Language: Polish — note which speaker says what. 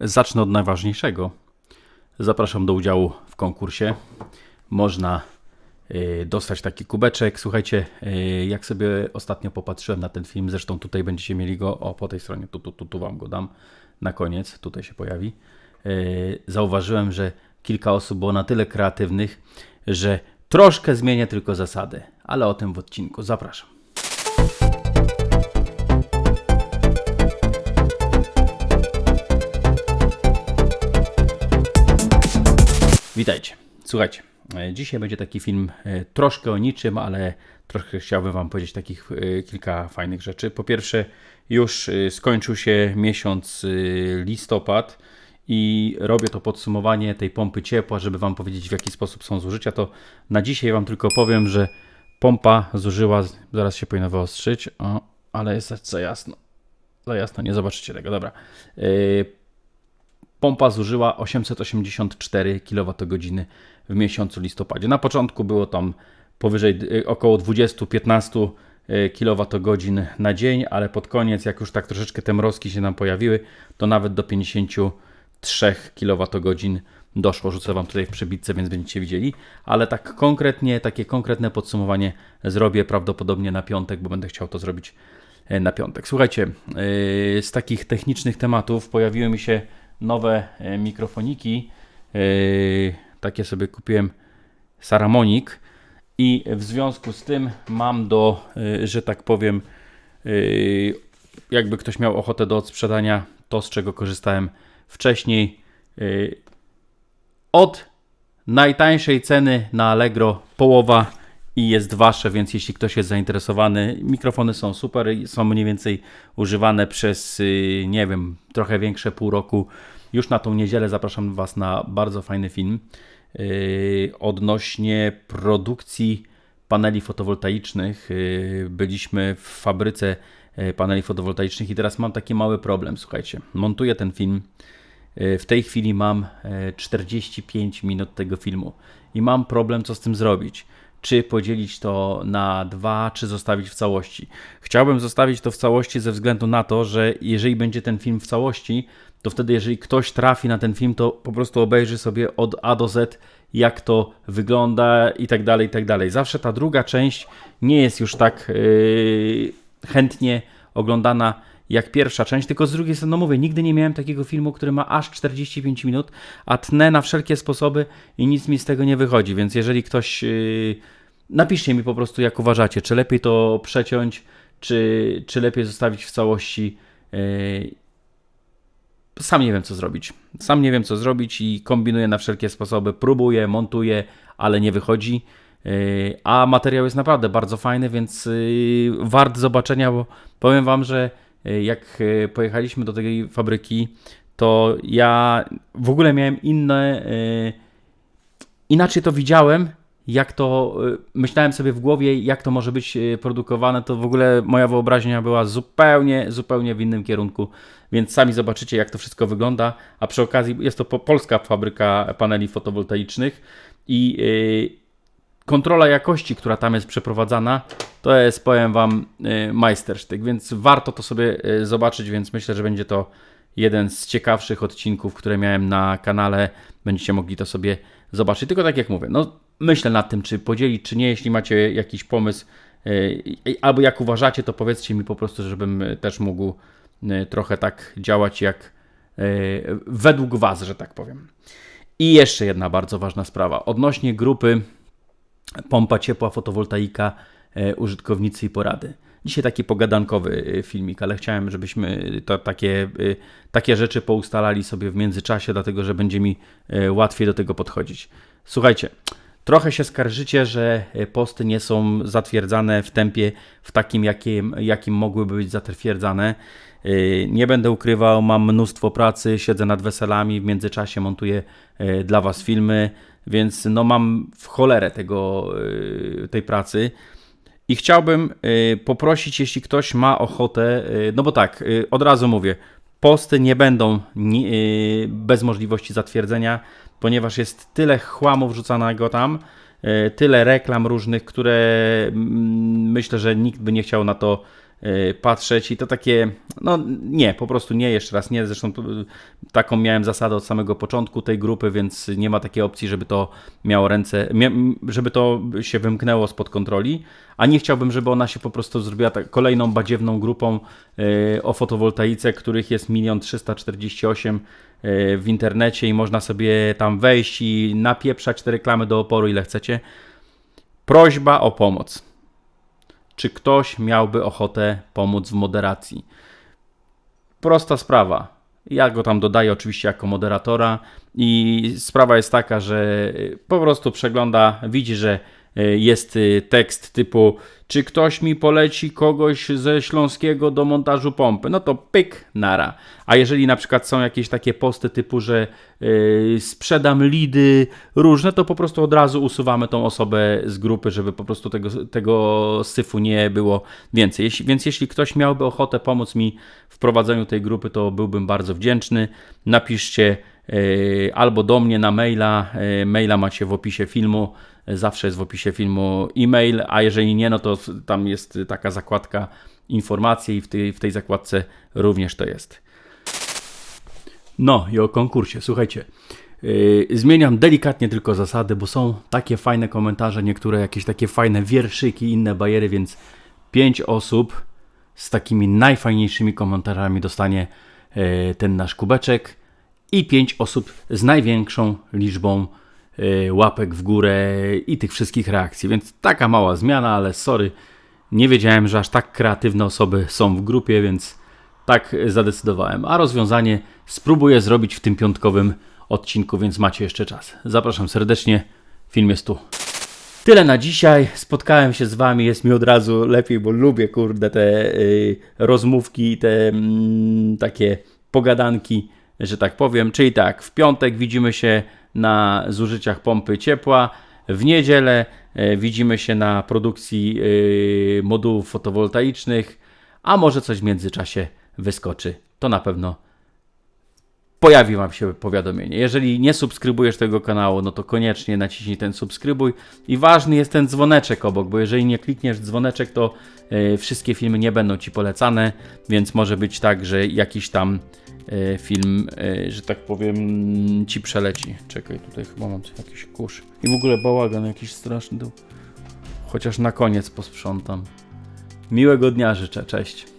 Speaker 1: Zacznę od najważniejszego. Zapraszam do udziału w konkursie. Można y, dostać taki kubeczek. Słuchajcie, y, jak sobie ostatnio popatrzyłem na ten film, zresztą tutaj będziecie mieli go, o po tej stronie, tu, tu, tu, tu Wam go dam na koniec, tutaj się pojawi. Y, Zauważyłem, że kilka osób było na tyle kreatywnych, że troszkę zmienię tylko zasady, ale o tym w odcinku. Zapraszam. Witajcie. Słuchajcie, e, dzisiaj będzie taki film e, troszkę o niczym, ale troszkę chciałbym Wam powiedzieć takich e, kilka fajnych rzeczy. Po pierwsze, już skończył się miesiąc listopad i robię to podsumowanie tej pompy ciepła, żeby Wam powiedzieć w jaki sposób są zużycia. To na dzisiaj Wam tylko powiem, że pompa zużyła, zaraz się powinno wyostrzyć, o, ale jest za jasno. Za jasno, nie zobaczycie tego, dobra. Pompa zużyła 884 kWh w miesiącu listopadzie. Na początku było tam powyżej y, około 20-15 kWh na dzień, ale pod koniec, jak już tak troszeczkę te mrozki się nam pojawiły, to nawet do 53 kWh doszło. Rzucę Wam tutaj w przebitce, więc będziecie widzieli. Ale tak konkretnie, takie konkretne podsumowanie zrobię prawdopodobnie na piątek, bo będę chciał to zrobić e, na piątek. Słuchajcie, z takich technicznych tematów pojawiły mi się nowe e, mikrofoniki. Yy, Takie sobie kupiłem Saramonik i w związku z tym mam do, yy, że tak powiem, jakby ktoś miał ochotę do odsprzedania to, z czego korzystałem wcześniej. Od najtańszej ceny na Allegro połowa i jest wasze, więc jeśli ktoś jest zainteresowany, mikrofony są super, i są mniej więcej używane przez, yy, nie wiem, trochę większe pół roku. Już na tą niedzielę zapraszam was na bardzo fajny film yy, odnośnie produkcji paneli fotowoltaicznych. Yy, Byliśmy w fabryce paneli fotowoltaicznych i teraz mam taki mały problem, słuchajcie. Montuję ten film. W tej chwili mam yy, 45 minut tego filmu i mam problem, co z tym zrobić. Czy podzielić to na dwa, czy zostawić w całości. Chciałbym zostawić to w całości ze względu na to, że jeżeli będzie ten film w całości, to wtedy, jeżeli ktoś trafi na ten film, to po prostu obejrzy sobie od A do Z, jak to wygląda i tak dalej, i tak dalej. Zawsze ta druga część nie jest już tak yy, chętnie oglądana jak pierwsza część, tylko z drugiej strony, no mówię, nigdy nie miałem takiego filmu, który ma aż 45 minut, a tnę na wszelkie sposoby i nic mi z tego nie wychodzi, więc jeżeli ktoś... Yy, napiszcie mi po prostu, jak uważacie, czy lepiej to przeciąć, czy, czy lepiej zostawić w całości. Yy, sam nie wiem, co zrobić. Sam nie wiem, co zrobić i kombinuję na wszelkie sposoby. Próbuję, montuję, ale nie wychodzi. Yy, A materiał jest naprawdę bardzo fajny, więc wart zobaczenia, bo powiem Wam, że jak yy, pojechaliśmy do tej fabryki, to ja w ogóle miałem inne. yy, Inaczej to widziałem, jak to myślałem sobie w głowie, jak to może być produkowane, to w ogóle moja wyobraźnia była zupełnie, zupełnie w innym kierunku. Więc sami zobaczycie, jak to wszystko wygląda. A przy okazji jest to po- polska fabryka paneli fotowoltaicznych i kontrola jakości, która tam jest przeprowadzana, to jest, powiem Wam, y, majstersztyk, więc warto to sobie y, zobaczyć, więc myślę, że będzie to jeden z ciekawszych odcinków, które miałem na kanale. Będziecie mogli to sobie zobaczyć. Tylko tak jak mówię, no myślę nad tym, czy podzielić, czy nie. Jeśli macie jakiś pomysł, y, albo jak uważacie, to powiedzcie mi po prostu, żebym też mógł trochę tak działać jak według Was, że tak powiem. I jeszcze jedna bardzo ważna sprawa. Odnośnie grupy pompa ciepła, fotowoltaika, użytkownicy i porady. Dzisiaj taki pogadankowy e, filmik, ale chciałem, żebyśmy to takie, e, takie rzeczy poustalali sobie w międzyczasie, dlatego że będzie mi e, łatwiej do tego podchodzić. Słuchajcie, trochę się skarżycie, że e, posty nie są zatwierdzane w tempie w takim, jakim, jakim mogłyby być zatwierdzane. E, Nie będę ukrywał, mam mnóstwo pracy, siedzę nad weselami, w międzyczasie montuję e, dla Was filmy, więc no mam w cholerę tego, e, tej pracy. I chciałbym y, poprosić, jeśli ktoś ma ochotę, y, no bo tak, y, od razu mówię, posty nie będą bez możliwości zatwierdzenia, ponieważ jest tyle chłamu wrzucanego tam, tyle reklam różnych, które mm, myślę, że nikt by nie chciał na to patrzeć i to takie, no nie, po prostu nie, jeszcze raz nie, zresztą y, taką miałem zasadę od samego początku tej grupy, więc nie ma takiej opcji, żeby to miało ręce, żeby to się wymknęło spod kontroli, a nie chciałbym, żeby ona się po prostu zrobiła tak, kolejną badziewną grupą y, o fotowoltaice, których jest 1 348 y, w internecie i można sobie tam wejść i napieprzać te reklamy do oporu ile chcecie. Prośba o pomoc. Czy ktoś miałby ochotę pomóc w moderacji? Prosta sprawa. Ja go tam dodaję oczywiście jako moderatora i sprawa jest taka, że po prostu przegląda, widzi, że jest y, tekst typu czy ktoś mi poleci kogoś ze Śląskiego do montażu pompy, no to pyk, nara. A jeżeli na przykład są jakieś takie posty typu, że y, sprzedam lidy różne, to po prostu od razu usuwamy tą osobę z grupy, żeby po prostu tego, tego syfu nie było więcej. Jeśli, więc jeśli ktoś miałby ochotę pomóc mi w prowadzeniu tej grupy, to byłbym bardzo wdzięczny. Napiszcie albo do mnie na maila, y, maila macie w opisie filmu, zawsze jest w opisie filmu e-mail, a jeżeli nie, no to tam jest taka zakładka informacje i w tej, w tej zakładce również to jest. No i o konkursie, słuchajcie. Yy, zmieniam delikatnie tylko zasady, bo są takie fajne komentarze, niektóre jakieś takie fajne wierszyki, inne bajery, więc pięć osób z takimi najfajniejszymi komentarzami dostanie yy, ten nasz kubeczek i pięć osób z największą liczbą yy, łapek w górę i tych wszystkich reakcji. Więc taka mała zmiana, ale sorry, nie wiedziałem, że aż tak kreatywne osoby są w grupie, więc tak zadecydowałem. A rozwiązanie spróbuję zrobić w tym piątkowym odcinku, więc macie jeszcze czas. Zapraszam serdecznie, film jest tu. Tyle na dzisiaj. Spotkałem się z wami, jest mi od razu lepiej, bo lubię kurde te y, rozmówki, te mm, takie pogadanki, że tak powiem. Czyli tak, w piątek widzimy się na zużyciach pompy ciepła. W niedzielę e, widzimy się na produkcji e, modułów fotowoltaicznych, a może coś w międzyczasie wyskoczy. To na pewno pojawi Wam się powiadomienie. Jeżeli nie subskrybujesz tego kanału, no to koniecznie naciśnij ten subskrybuj i ważny jest ten dzwoneczek obok, bo jeżeli nie klikniesz dzwoneczek, to e, wszystkie filmy nie będą Ci polecane, więc może być tak, że jakiś tam film, e, że tak powiem, Ci przeleci. Czekaj, tutaj chyba mam jakiś kurz. I w ogóle bałagan jakiś straszny. Chociaż na koniec posprzątam. Miłego dnia życzę, cześć.